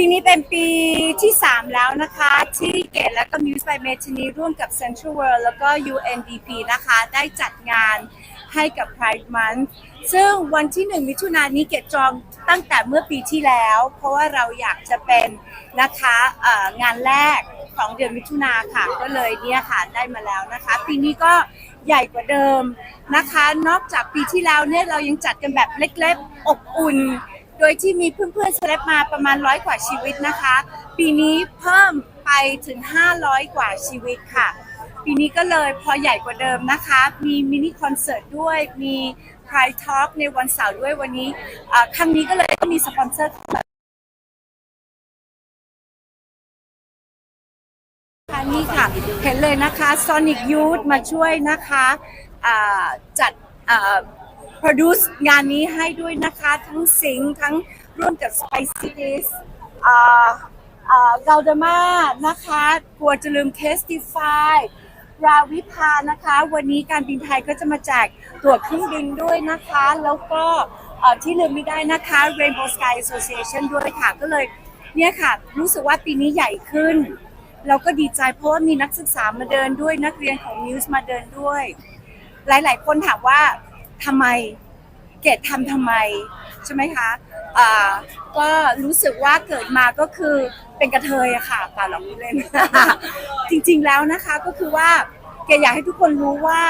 ปีนี้เป็นปีที่ 3 แล้วนะคะ ที่เกตและก็ Muse by m e t i n i ร่วมกับ Central World แล้วก็ UNDP นะคะ ได้จัดงานให้กับ Pride Month ซึ่งวันที่ 1 มิถุนายนนี้เกตจองตั้งแต่เมื่อปีที่แล้ว เพราะว่าเราอยากจะเป็นนะคะงานแรกของเดือนมิถุนาค่ะ ก็เลยเนี่ยค่ะได้มาแล้วนะคะ ปีนี้ก็ใหญ่กว่าเดิมนะคะ นอกจากปีที่แล้วเนี่ยเรายังจัดกันแบบเล็กๆ อบอุ่น โดยที่มีเพื่อนๆเซเลบมาประมาณร้อยกว่าชีวิตนะคะ ปีนี้เพิ่มไปถึง 500 กว่าชีวิตค่ะ ปีนี้ก็เลยพอใหญ่กว่าเดิมนะคะ มีมินิคอนเสิร์ตด้วย มี Pride Talk ในวันเสาร์ด้วยวันนี้ครั้งนี้ก็เลยมีสปอนเซอร์ค่ะนี่ค่ะ เห็นเลยนะคะ Sonic Youth มาช่วยนะคะจัด produce งานนี้ให้ด้วยนะคะ ทั้งสิงห์ทั้งร่วมกับ Spicy Dish อ่าอ่า g a l d a m a นะคะกลัวจะลืม Testify ราวิภานะคะ วันนี้การบินไทยก็จะมาแจกตั๋วเครื่องบินด้วยนะคะ แล้วก็อ่อที่ลืมไม่ได้นะคะ Rainbow Sky Association ด้วยค่ะก็เลยเนี่ยค่ะ รู้สึกว่าปีนี้ใหญ่ขึ้น เราก็ดีใจเพราะว่ามีนักศึกษามาเดินด้วยนักเรียนของ News มาเดินด้วย หลาย ๆ คนถามว่า ทำไม เกดทำทำไม ใช่ไหมคะอ่าก็รู้สึกว่าเกิดมาก็คือเป็นกระเทยอะค่ะป่าหลอกเล่น จริงๆแล้วนะคะก็คือว่าเกดอยากให้ทุกคนรู้ว่า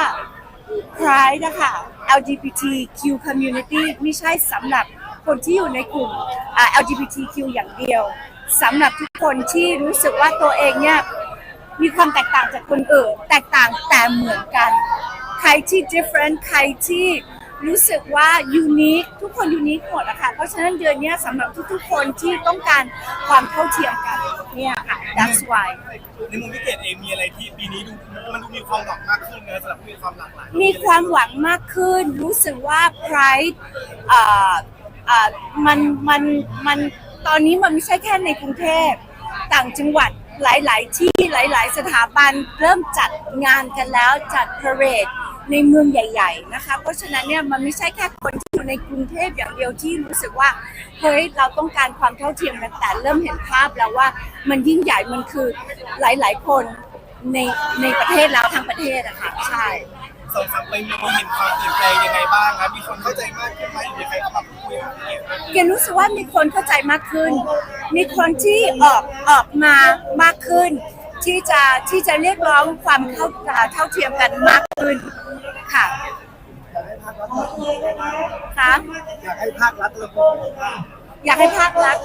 Pride นะคะ LGBTQ community ไม่ใช่สำหรับคนที่อยู่ในกลุ่ม LGBTQ อย่างเดียวสำหรับทุกคนที่รู้สึกว่าตัวเองเนี่ยมีความแตกต่างจากคนอื่น แตกต่างแต่เหมือนกัน ใครที่ different ใครที่รู้สึกว่า unique ทุกคน unique หมดอะค่ะ เพราะฉะนั้นเดือนเนี้ยสำหรับทุกๆคนที่ต้องการความเท่าเทียมกันเนี่ยค่ะ that's why ในมุมพี่เกดเองมีอะไรที่ปีนี้ดูมันดูมีความหวังมากขึ้นนะสำหรับผู้มีความหลากหลาย มีความหวังมากขึ้น รู้สึกว่า Pride เอ่อเอ่อมันมันมันตอนนี้มันไม่ใช่แค่ในกรุงเทพต่างจังหวัดหลาย ๆ ที่หลาย ๆ สถาบันเริ่มจัดงานกันแล้วจัดพาเรด ในเมืองใหญ่ ๆ นะคะ เพราะฉะนั้นเนี่ยมันไม่ใช่แค่คนที่อยู่ในกรุงเทพอย่างเดียวที่รู้สึกว่าเฮ้ยเราต้องการความเท่าเทียมกันแต่เริ่มเห็นภาพแล้วว่ามันยิ่งใหญ่มันคือหลาย ๆ คนในในประเทศแล้วทั้งประเทศอะค่ะใช่สองสามปีมีเห็นความเปลี่ยนแปลงยังไงบ้างครับมีคนเข้าใจมากขึ้นไหมหรือใครเข้ามาพูดคุยกับพี่เกดบ้างเกณรู้สึกว่ามีคนเข้าใจมากขึ้น มีคนที่ออกออกมามากขึ้น ที่จะที่จะเรียกร้องความเท่าเท่าเทียมกันมากขึ้น ค่ะค่ะอยากให้ภาครัฐระบบอยากให้ภาครัฐ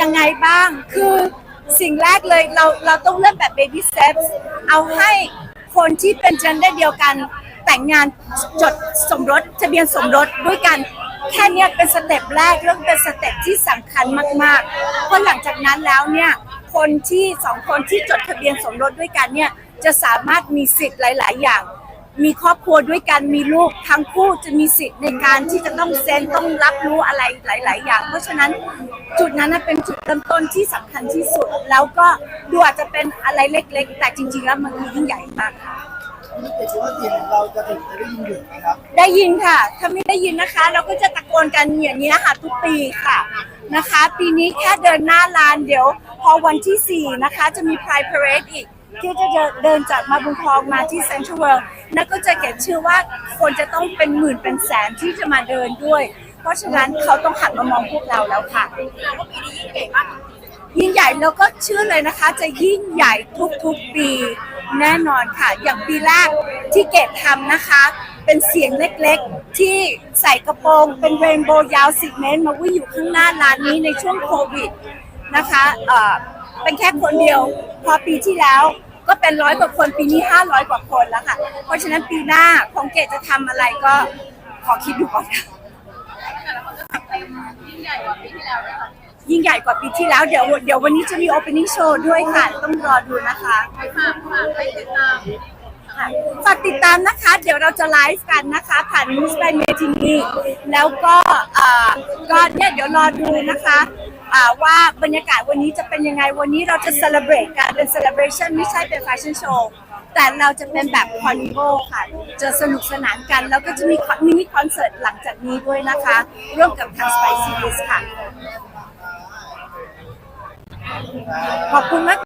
ยังไงบ้าง คือสิ่งแรกเลยเราเราต้องเริ่มแบบ baby steps เอาให้คนที่เป็น gender เดียวกัน แต่งงานจดสมรสทะเบียนสมรสด้วยกันแค่เนี้ยเป็นสเต็ปแรกเรื่องเป็นสเต็ปที่สำคัญมากๆ เพราะหลังจากนั้นแล้วเนี่ยคนที่สองคนที่จดทะเบียนสมรสด้วยกันเนี่ยจะสามารถมีสิทธิ์หลาย ๆ อย่าง มีครอบครัวด้วยกันมีลูกทั้งคู่จะมีสิทธิ์ในการที่จะต้องเซ็นต้องรับรู้อะไรหลาย ๆ อย่าง เพราะฉะนั้นจุดนั้นนะเป็นจุดเริ่มต้นที่สำคัญที่สุด แล้วก็ดูอาจจะเป็นอะไรเล็ก ๆ แต่จริง ๆ แล้วมันคือยิ่งใหญ่มากค่ะนี่เกิดว่าเสียงของเราจะถึงจะได้ยินอยู่ไหมครับได้ยินค่ะ ถ้าไม่ได้ยินนะคะ เราก็จะตะโกนกันอย่างนี้นะคะทุกปีค่ะนะคะ ปีนี้แค่เดินหน้าลานเดี๋ยว พอวันที่ 4 นะคะ จะมี Pride Parade อีก ที่จะเดินจากมาบุญคลองมาที่ Central World นั่นก็จะเก็บชื่อว่าคนจะต้องเป็นหมื่นเป็นแสนที่จะมาเดินด้วย เพราะฉะนั้นเขาต้องหันมามองพวกเราแล้วค่ะยิ่งใหญ่แล้วก็เชื่อเลยนะคะ จะยิ่งใหญ่ทุกๆปีแน่นอนค่ะ อย่างปีแรกที่เกดทำนะคะ เป็นเสียงเล็กๆ ที่ใส่กระโปรงเป็นเรนโบว์ยาว10เมตรมาวิ่งอยู่ข้างหน้าร้านนี้ในช่วงโควิดนะคะ เอ่อเป็นแค่คนเดียว พอปีที่แล้วก็เป็นร้อยกว่าคนปีนี้500กว่าคนแล้วค่ะเพราะฉะนั้นปีหน้าของเกดจะทำอะไรก็ขอคิดดูก่อนค่ะยิ่งใหญ่กว่าปีที่แล้วเดี๋ยวเดี๋ยววันนี้จะมี opening show ด้วยค่ะ ต้องรอดูนะคะค่ะฝากติดตามนะคะ เดี๋ยวเราจะไลฟ์กันนะคะ ผ่าน News by m e t i n i แล้วก็เอ่อก็เนี่ยเดี๋ยวรอดูนะคะอ่า ว่าบรรยากาศวันนี้จะเป็นยังไงวันนี้เราจะเซเลบรตกันเป็นเซเลบรชันไม่ใช่เป็นแฟชั่นโชว์แต่เราจะเป็นแบบคอนโวค่ะ จะสนุกสนานกัน แล้วก็จะมีมินิคอนเสิร์ตหลังจากนี้ด้วยนะคะ ร่วมกับทางสไปซี่ค่ะ ขอบคุณมาก